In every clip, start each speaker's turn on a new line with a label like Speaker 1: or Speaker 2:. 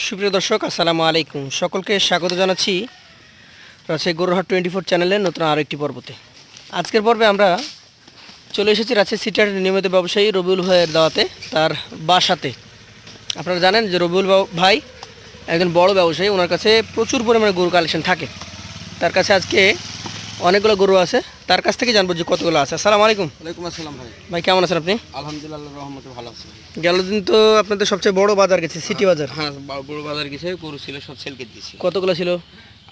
Speaker 1: সুপ্রিয় দর্শক, আসসালামু আলাইকুম। সকলকে স্বাগত জানাচ্ছি রাজশাহী গরুহাট টোয়েন্টি ফোর চ্যানেলের নতুন আরও একটি পর্বতে। আজকের পর্বে আমরা চলে এসেছি রাজশাহী সিটার নিয়মিত ব্যবসায়ী রবিউল ভাইয়ের দাওয়াতে, তার বাসাতে। আপনারা জানেন যে রবিউল ভাই একজন বড় ব্যবসায়ী, ওনার কাছে প্রচুর পরিমাণে গরু কালেকশন থাকে। তার কাছে আজকে অনেকগুলো গরু আছে তার কাছ থেকে জানব যে কতগুলো আছে। আসসালামু আলাইকুম।
Speaker 2: ওয়ালাইকুম আসসালাম ভাই।
Speaker 1: ভাই কেমন আছেন আপনি?
Speaker 2: আলহামদুলিল্লাহ রহমতে ভালো আছি।
Speaker 1: গেল দিন তো আপনাদের সবচেয়ে বড় বাজার গেছে সিটি বাজার।
Speaker 2: হ্যাঁ বড় বাজার গেছে গরু ছিল সব সেল কেটে দিয়েছি।
Speaker 1: কতগুলো ছিল?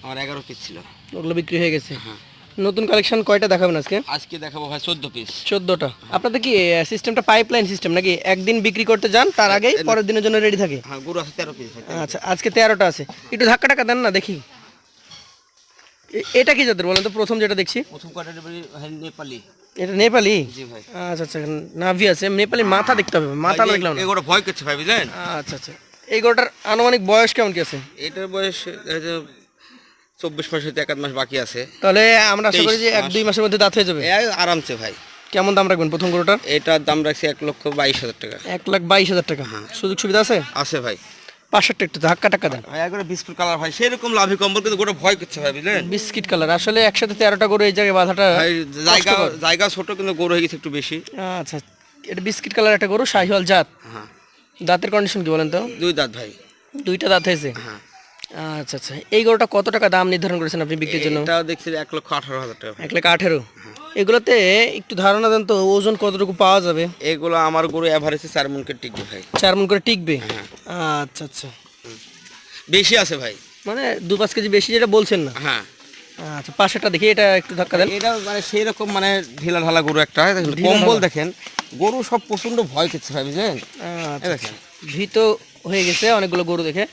Speaker 2: আমার এগারো পিস ছিল।
Speaker 1: ওগুলো বিক্রি হয়ে গেছে।
Speaker 2: হ্যাঁ।
Speaker 1: নতুন কালেকশন কয়টা দেখাবেন আজকে?
Speaker 2: আজকে দেখাবো ভাই চোদ্দ পিস
Speaker 1: চোদ্দোটা। আপনাদের কি সিস্টেমটা পাইপলাইন সিস্টেম নাকি? একদিন বিক্রি করতে যান তার আগেই পরের দিনের জন্য রেডি থাকে?
Speaker 2: হ্যাঁ গরু আছে তেরো পিস
Speaker 1: আচ্ছা আজকে তেরোটা আছে। একটু ধাক্কা টাকা দেন না দেখি। এটা কি জাতের বলেন তো? প্রথম যেটা দেখছি।
Speaker 2: প্রথম ভাই নেপালি।
Speaker 1: এটা নেপালি?
Speaker 2: জি ভাই।
Speaker 1: আচ্ছা আচ্ছা নাভি আছে। নেপালি মাথা দেখতে হবে। মাথা না দেখলাম
Speaker 2: এগুলো ভয় করছে ভাই বুঝলেন?
Speaker 1: আচ্ছা আচ্ছা। এই আনুমানিক বয়স কেমন কি আছে?
Speaker 2: এটার বয়স চব্বিশ মাস হতে এক মাস বাকি আছে।
Speaker 1: তাহলে আমরা আশা করি যে এক দুই মাসের মধ্যে দাঁত হয়ে যাবে।
Speaker 2: আরামসে ভাই।
Speaker 1: কেমন দাম রাখবেন প্রথম গরুটার?
Speaker 2: এটার দাম রাখছি এক লক্ষ বাইশ হাজার টাকা।
Speaker 1: এক লাখ বাইশ হাজার টাকা। সুযোগ সুবিধা আছে?
Speaker 2: আছে ভাই।
Speaker 1: পাঁচশোটা একটু ধাক্কা টাক্কা দেন।
Speaker 2: একবারে বিস্কুট কালার ভাই সেরকম লাভি কম্বল কিন্তু গোটা ভয় করছে ভাই বুঝলেন?
Speaker 1: বিস্কিট কালার আসলে একসাথে তেরোটা গরু এই জায়গায় বাঁধাটা
Speaker 2: জায়গা জায়গা ছোট কিন্তু গরু হয়ে গেছে একটু বেশি।
Speaker 1: আচ্ছা এটা বিস্কিট কালার একটা গরু শাহিওয়াল জাত।
Speaker 2: হ্যাঁ।
Speaker 1: দাঁতের কন্ডিশন কি বলেন তো?
Speaker 2: দুই দাঁত ভাই।
Speaker 1: দুইটা দাঁত হয়েছে?
Speaker 2: হ্যাঁ।
Speaker 1: আচ্ছা আচ্ছা। এই গরুটা কত টাকা দাম নির্ধারণ করেছেন আপনি বিক্রির জন্য?
Speaker 2: এটা দেখছি এক লক্ষ আঠারো হাজার টাকা।
Speaker 1: এক লাখ আঠেরো। এগুলোতে একটু ধারণা দেন তো ওজন কতটুকু পাওয়া যাবে?
Speaker 2: এগুলো আমার গরু অ্যাভারেজে চার মনকে টিকবে ভাই।
Speaker 1: চার মন করে টিকবে?
Speaker 2: হ্যাঁ।
Speaker 1: আচ্ছা আচ্ছা।
Speaker 2: বেশি আছে ভাই।
Speaker 1: মানে দু পাঁচ কেজি বেশি যেটা বলছেন না?
Speaker 2: হ্যাঁ।
Speaker 1: আচ্ছা পাশেরটা দেখি এটা একটু ধাক্কা দেন।
Speaker 2: এটা মানে সেই রকম মানে ঢিলা ঢালা গরু একটা কম্বল দেখেন। গরু সব প্রচণ্ড ভয় করছে ভাই বুঝলেন?
Speaker 1: আচ্ছা ভীত হয়ে গেছে অনেকগুলো গরু দেখে।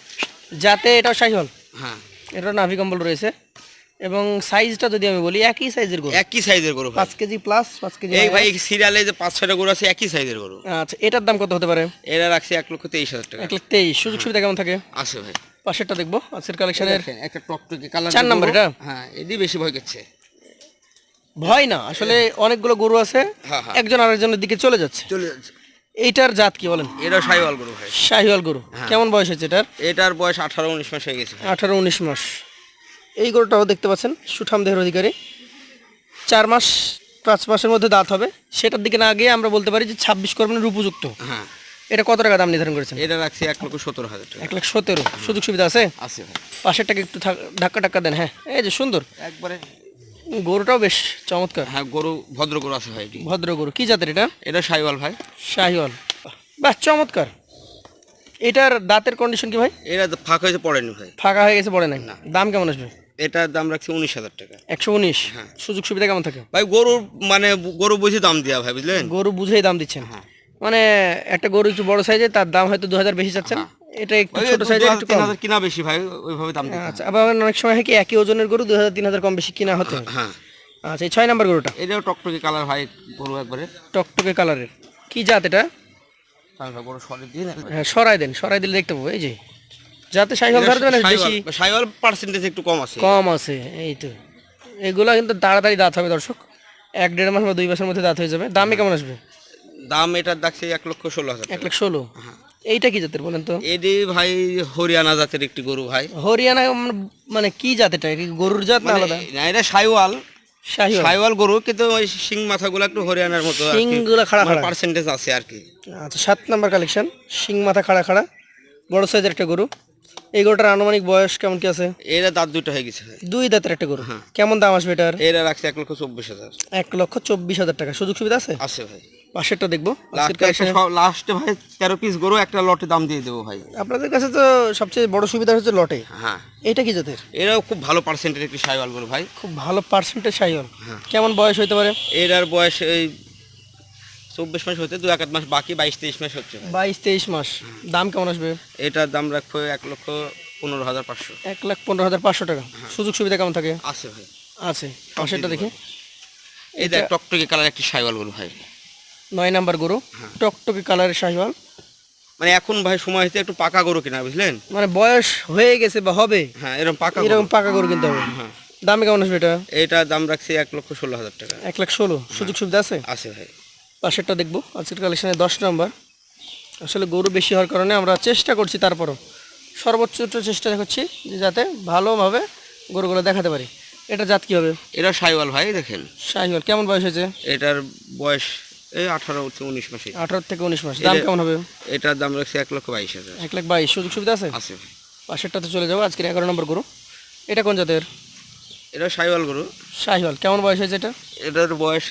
Speaker 1: যাতে এটাও শাহিওয়াল
Speaker 2: হ্যাঁ।
Speaker 1: এটা নাভি কম্বল রয়েছে। এবং সাইজটা যদি আমি বলি একই সাইজের গরু।
Speaker 2: একই সাইজের গরু
Speaker 1: পাঁচ কেজি প্লাস পাঁচ কেজি
Speaker 2: এই ভাই সিরিয়ালে যে পাঁচ ছয়টা গরু আছে একই সাইজের গরু।
Speaker 1: আচ্ছা এটার দাম কত হতে পারে?
Speaker 2: এরা রাখছে এক লক্ষ তেইশ হাজার টাকা।
Speaker 1: এক লক্ষ তেইশ। সুযোগ সুবিধা কেমন থাকে?
Speaker 2: আছে ভাই।
Speaker 1: পাশেরটা দেখব আজকের কালেকশনের
Speaker 2: একটা টকটকে কালার
Speaker 1: চার নাম্বার এটা?
Speaker 2: হ্যাঁ এটি বেশি ভয় করছে।
Speaker 1: ভয় না আসলে অনেকগুলো গরু আছে।
Speaker 2: হ্যাঁ, হ্যাঁ।
Speaker 1: একজন আরেকজনের দিকে চলে যাচ্ছে।
Speaker 2: চলে যাচ্ছে।
Speaker 1: এইটার জাত কি বলেন?
Speaker 2: এটা সাইওয়াল গরু ভাই।
Speaker 1: শাহিওয়াল গরু।
Speaker 2: হ্যাঁ।
Speaker 1: কেমন বয়স হয়েছে এটার?
Speaker 2: এটার বয়স আঠারো উনিশ মাস হয়ে গেছে।
Speaker 1: আঠারো উনিশ মাস। এই গরুটাও দেখতে পাচ্ছেন সুঠাম দেহের অধিকারী। চার মাস পাঁচ মাসের মধ্যে দাঁত হবে। সেটার দিকে না গিয়ে আমরা বলতে পারি যে ছাব্বিশ কোরবানির উপযুক্ত।
Speaker 2: হ্যাঁ।
Speaker 1: এটা কত টাকা দাম নির্ধারণ করেছেন?
Speaker 2: এটা রাখছি এক লক্ষ সতেরো হাজার টাকা।
Speaker 1: এক লাখ সতেরো। সুযোগ সুবিধা আছে?
Speaker 2: আছে
Speaker 1: পাশেরটাকে একটু ধাক্কা টাক্কা দেন হ্যাঁ। এই যে সুন্দর।
Speaker 2: একবারে
Speaker 1: গরুটাও বেশ চমৎকার।
Speaker 2: হ্যাঁ গরু ভদ্র গরু আছে ভাই এটি।
Speaker 1: ভদ্র গরু কি জাতের এটা?
Speaker 2: এটা সাইওয়াল ভাই।
Speaker 1: শাহিওয়াল। বাহ চমৎকার। এটার দাঁতের কন্ডিশন কি ভাই?
Speaker 2: এটা ফাঁক হয়েছে পড়েনি ভাই।
Speaker 1: ফাঁকা হয়ে গেছে পড়ে নাই। না। দাম কেমন আসবে?
Speaker 2: এটার দাম রাখছি উনিশ হাজার টাকা।
Speaker 1: একশো উনিশ? হ্যাঁ। সুযোগ সুবিধা কেমন থাকে?
Speaker 2: ভাই গরুর মানে গরু বুঝে দাম দেওয়া ভাই বুঝলেন?
Speaker 1: গরু বুঝেই দাম দিচ্ছেন। হ্যাঁ। মানে একটা গরু একটু বড় সাইজে তার দাম হয়তো দু হাজার বেশি চাচ্ছেন। এটা একটু ছোট সাইজের একটু কম।
Speaker 2: কিনা বেশি ভাই ওইভাবে দাম
Speaker 1: আচ্ছা আবার অনেক সময় হয় কি একই ওজনের গরু দু হাজার তিন হাজার কম বেশি কিনা হতে হ্যাঁ। আচ্ছা এই ছয় নাম্বার গরুটা?
Speaker 2: এটাও টকটকে কালার ভাই গরু একবারে।
Speaker 1: টকটকে কালারের। কি জাত এটা?
Speaker 2: গরু সরে দিন
Speaker 1: হ্যাঁ সরাই দেন সরাই দিলে দেখতে পাবো এই যে। যাতে সাইকেল পারে না বেশি
Speaker 2: সাইওয়াল পার্সেন্টেজ একটু কম আছে।
Speaker 1: কম আছে এই তো। এগুলো কিন্তু তাড়াতাড়ি দাঁত হবে দর্শক। এক দেড় মাস বা দুই মাসের মধ্যে দাঁত হয়ে যাবে। দামে কেমন আসবে?
Speaker 2: দাম এটার দেখছে এক লক্ষ ষোলো হাজার
Speaker 1: এক লক্ষ ষোলো? এইটা কি জাতের বলেন তো?
Speaker 2: এডি ভাই হরিয়ানা জাতের একটি গরু ভাই।
Speaker 1: হরিয়ানা মানে কি এটা? কি গরুর জাত না আলাদা?
Speaker 2: না এটা সাইওয়াল। সাইওয়াল। গরু কিন্তু ওই শিং মাথাগুলো একটু হরিয়ানার মতো
Speaker 1: শিংগুলো খাড়া খাড়া।
Speaker 2: পার্সেন্টেজ আছে আর কি।
Speaker 1: আচ্ছা সাত নাম্বার কালেকশন শিং মাথা খাড়া খাড়া। বড় সাইজের একটা গরু। এই গরুটার আনুমানিক বয়স কেমন কি আছে?
Speaker 2: এরা দাঁত দুটো হয়ে গেছে
Speaker 1: দুই দাঁতের একটা গরু। কেমন দাম আসবে এটার?
Speaker 2: এরা রাখছে এক লক্ষ চব্বিশ হাজার।
Speaker 1: এক লক্ষ চব্বিশ হাজার টাকা। সুযোগ সুবিধা আছে?
Speaker 2: আছে ভাই।
Speaker 1: পাশেরটা দেখব।
Speaker 2: লাস্টে ভাই তেরো পিস গরু একটা লটে দাম দিয়ে দেবো ভাই।
Speaker 1: আপনাদের কাছে তো সবচেয়ে বড় সুবিধা হচ্ছে লটে
Speaker 2: হ্যাঁ।
Speaker 1: এটা কি জাতের?
Speaker 2: এরাও খুব ভালো পার্সেন্টের একটি সাইওয়াল গরু ভাই।
Speaker 1: খুব ভালো পার্সেন্টেজ সাইওয়াল। কেমন বয়স হইতে পারে?
Speaker 2: এরার বয়স এই চব্বিশ মাস হতে দু এক মাস বাকি বাইশ তেইশ মাস হচ্ছে
Speaker 1: বাইশ তেইশ মাস। দাম কেমন আসবে?
Speaker 2: এটার দাম রাখব এক লক্ষ পনেরো হাজার পাঁচশো।
Speaker 1: এক লাখ পনেরো হাজার পাঁচশো টাকা। সুযোগ সুবিধা কেমন থাকে?
Speaker 2: আছে ভাই।
Speaker 1: আছে। পাশেরটা দেখি।
Speaker 2: এই দেখ টকটকে কালার একটি সাইওয়াল গরু ভাই।
Speaker 1: নয় নাম্বার গরু। টকটকে কালারের শাহিওয়াল।
Speaker 2: মানে এখন ভাই সময় হচ্ছে একটু পাকা গরু কিনা বুঝলেন?
Speaker 1: মানে বয়স হয়ে গেছে বা হবে।
Speaker 2: হ্যাঁ এরকম পাকা
Speaker 1: এরকম পাকা গরু কিনতে হবে।
Speaker 2: হ্যাঁ।
Speaker 1: দামে কেমন আসবে এটা?
Speaker 2: এটার দাম রাখছি এক লক্ষ ষোলো হাজার টাকা।
Speaker 1: এক লাখ ষোলো। সুযোগ সুবিধা আছে?
Speaker 2: আছে ভাই।
Speaker 1: পাশেরটা দেখব। আজকের কালেকশানে দশ নাম্বার। আসলে গরু বেশি হওয়ার কারণে আমরা চেষ্টা করছি তারপরও। সর্বোচ্চ চেষ্টা করছি যে যাতে ভালোভাবে গরুগুলো দেখাতে পারি। এটা জাত কী হবে?
Speaker 2: এটা সাইওয়াল ভাই দেখেন।
Speaker 1: শাহিওয়াল। কেমন বয়স হয়েছে?
Speaker 2: এটার বয়স এই আঠারো উনিশ মাসে।
Speaker 1: আঠারো থেকে উনিশ মাস। দাম কেমন হবে?
Speaker 2: এটার দাম রাখছে এক লক্ষ বাইশ হাজার।
Speaker 1: এক লাখ বাইশ। সুযোগ সুবিধা আছে?
Speaker 2: আছে।
Speaker 1: পাশেরটাতে চলে যাব। আজকের এগারো নম্বর গরু। এটা কোন জাতের?
Speaker 2: এটা সাইওয়াল গরু।
Speaker 1: শাহিওয়াল। কেমন বয়স হয়েছে এটা?
Speaker 2: এটার বয়স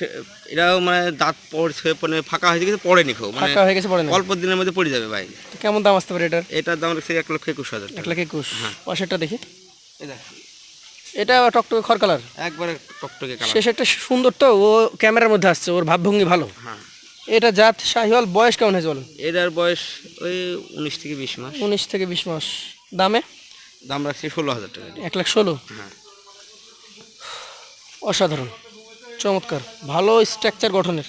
Speaker 2: এটাও মানে দাঁত পড়ছে মানে ফাঁকা হয়ে গেছে পড়েনি খুব। মানে
Speaker 1: ফাঁকা হয়ে গেছে পড়ে না
Speaker 2: অল্প দিনের মধ্যে পড়ে যাবে ভাই।
Speaker 1: কেমন দাম আসতে পারে এটার?
Speaker 2: এটার দাম রাখছে এক লক্ষ একুশ হাজার
Speaker 1: এক লাখ একুশ।
Speaker 2: হ্যাঁ।
Speaker 1: পাশেরটা দেখি।
Speaker 2: দেখেন,
Speaker 1: এটা টকটকে খড় কালার
Speaker 2: একবারে টকটকে কালার
Speaker 1: শেষ একটা সুন্দর তো ও ক্যামেরার মধ্যে আসছে ওর ভাবভঙ্গি ভালো।
Speaker 2: হ্যাঁ।
Speaker 1: এটা জাত শাহিওয়াল বয়স কেমন হয়েছে বলেন?
Speaker 2: এটার বয়স ওই উনিশ থেকে বিশ মাস।
Speaker 1: উনিশ থেকে বিশ মাস। দামে?
Speaker 2: দাম রাখছে ষোলো হাজার টাকা
Speaker 1: এক লাখ ষোলো?
Speaker 2: হ্যাঁ।
Speaker 1: অসাধারণ চমৎকার ভালো স্ট্রাকচার গঠনের।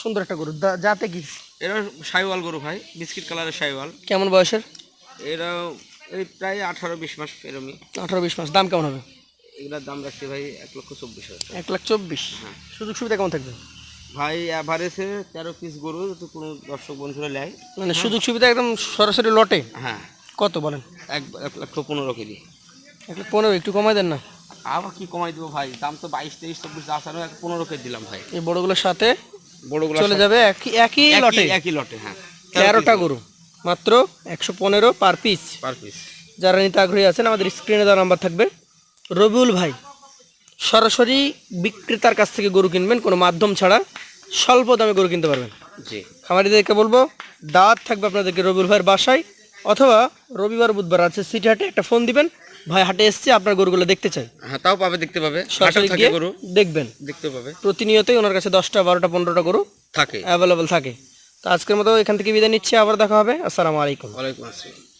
Speaker 1: সুন্দর একটা গরু জাতে কি?
Speaker 2: এরা সাইওয়াল গরু ভাই বিস্কিট কালারের সাইওয়াল
Speaker 1: কেমন বয়সের?
Speaker 2: এরা এই প্রায় আঠারো বিশ মাস এরমই।
Speaker 1: আঠারো বিশ মাস দাম কেমন হবে?
Speaker 2: এগুলোর দাম রাখছি ভাই এক লক্ষ চব্বিশ হাজার
Speaker 1: এক লাখ চব্বিশ।
Speaker 2: হ্যাঁ।
Speaker 1: সুযোগ সুবিধা কেমন থাকবে?
Speaker 2: ভাই অ্যাভারেজে তেরো পিস গরু তো কোনো দর্শক বন্ধুরা নেয়।
Speaker 1: মানে সুযোগ সুবিধা একদম সরাসরি লটে?
Speaker 2: হ্যাঁ।
Speaker 1: কত বলেন?
Speaker 2: এক এক লক্ষ পনেরো কেজি।
Speaker 1: এক লাখ পনেরো একটু কমাই দেন না।
Speaker 2: আবার কি কমাই দেবো ভাই? দাম তো বাইশ তেইশ চব্বিশ আছে এক পনেরো কেজি দিলাম ভাই।
Speaker 1: এই বড়গুলোর সাথে
Speaker 2: বড়গুলো
Speaker 1: চলে যাবে একই একই লটে?
Speaker 2: একই লটে হ্যাঁ।
Speaker 1: তেরোটা গরু মাত্র একশো পনেরো পার পিস
Speaker 2: পার পিস
Speaker 1: যারা নিতে আগ্রহী আছেন আমাদের স্ক্রিনে দেওয়া নাম্বার থাকবে। রবিউল ভাই সরাসরি বিক্রেতার কাছ থেকে গরু কিনবেন কোনো মাধ্যম ছাড়া স্বল্প দামে গরু কিনতে পারবেন।
Speaker 2: জি।
Speaker 1: খামারিদেরকে বলব দাঁত থাকবে আপনাদেরকে রবিউল ভাইয়ের বাসায় অথবা রবিবার বুধবার আছে সিটি হাটে একটা ফোন দিবেন ভাই হাটে এসছে আপনার গরুগুলো দেখতে চাই।
Speaker 2: হ্যাঁ তাও পাবে দেখতে পাবে।
Speaker 1: সরাসরি গিয়ে
Speaker 2: গরু।
Speaker 1: দেখবেন।
Speaker 2: দেখতে পাবে।
Speaker 1: প্রতিনিয়তই ওনার কাছে দশটা বারোটা পনেরোটা গরু
Speaker 2: থাকে।
Speaker 1: অ্যাভেলেবল থাকে। তো আজকের মতো এখান থেকে বিদায় নিচ্ছি আবার দেখা হবে। আসসালামু আলাইকুম।
Speaker 2: ওয়ালাইকুম আসসালাম।